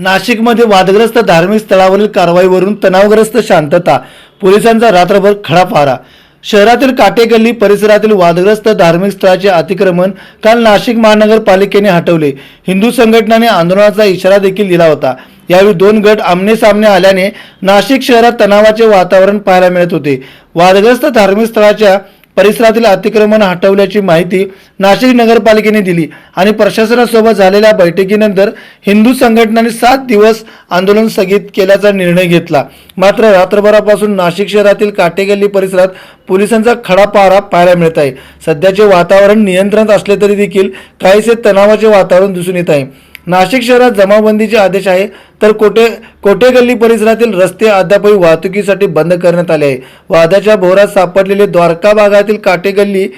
नाशिकमध्ये वादग्रस्त धार्मिक स्थळावरील कारवाईवरून तणावग्रस्त शांतता. पोलिसांचा रात्रभर खडा पारा. शहरातील काटेगल्ली परिसरातील वादग्रस्त धार्मिक स्थळाचे अतिक्रमण काल नाशिक महानगरपालिकेने हटवले. हिंदू संघटनाने आंदोलनाचा इशारा देखील दिला होता. यावेळी दोन गट आमने सामने आल्याने नाशिक शहरात तणावाचे वातावरण पाहायला मिळत होते. वादग्रस्त धार्मिक स्थळाच्या परिसरातील अतिक्रमण हटवल्याची माहिती नाशिक नगरपालिकेने दिली आणि प्रशासनासोबत झालेल्या बैठकीनंतर हिंदू संघटनांनी सात दिवस आंदोलन स्थगित केल्याचा निर्णय घेतला. मात्र रात्रभरापासून नाशिक शहरातील काटेगल्ली परिसरात पोलिसांचा खडा पारा पाहायला मिळत आहे. सध्याचे वातावरण नियंत्रणात असले तरी देखील काहीसे तणावाचे वातावरण दिसून येत आहे. नाशिक शहरात जमावबंदीचे आदेश आहे तर कोटे कोटेगल्ली परिसरातील रस्ते अद्यापही वाहतुकीसाठी बंद करण्यात आले आहे. वादाच्या भोवरात सापडलेले द्वारका भागातील काटेगल्ली गल्ली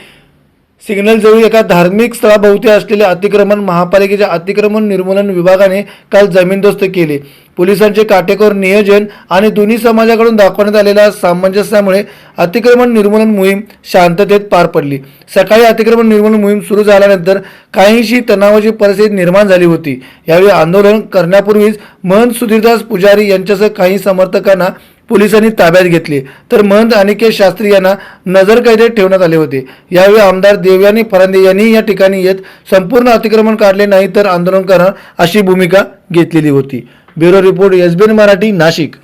सिग्नलजवळ एका धार्मिक स्थळाभोवती असलेले अतिक्रमण महापालिकेच्या अतिक्रमण निर्मूलन विभागाने काल जमीनदोस्त केले. पोलिसांचे काटेकोर नियोजन आणि दोन्ही समाजाकडून दाखवण्यात आलेल्या सामंजस्यामुळे अतिक्रमण निर्मूलन मोहीम शांततेत पार पडली. सकाळी अतिक्रमण निर्मूलन मोहीम सुरू झाल्यानंतर काहीशी तणावाची परिस्थिती निर्माण झाली होती. यावेळी आंदोलन करण्यापूर्वीच महंत सुधीरदास पुजारी यांच्यासह काही समर्थकांना पोलिसांनी ताब्यात घेतले. तर महंत अनिकेत शास्त्री यांना नजरकैदेत ठेवण्यात आले होते. यावेळी आमदार देवयानी फरांदे यांनी या ठिकाणी येत संपूर्ण अतिक्रमण काढले नाही तर आंदोलन करणार अशी भूमिका घेतलेली होती. Bureau report SBN Marathi Nashik.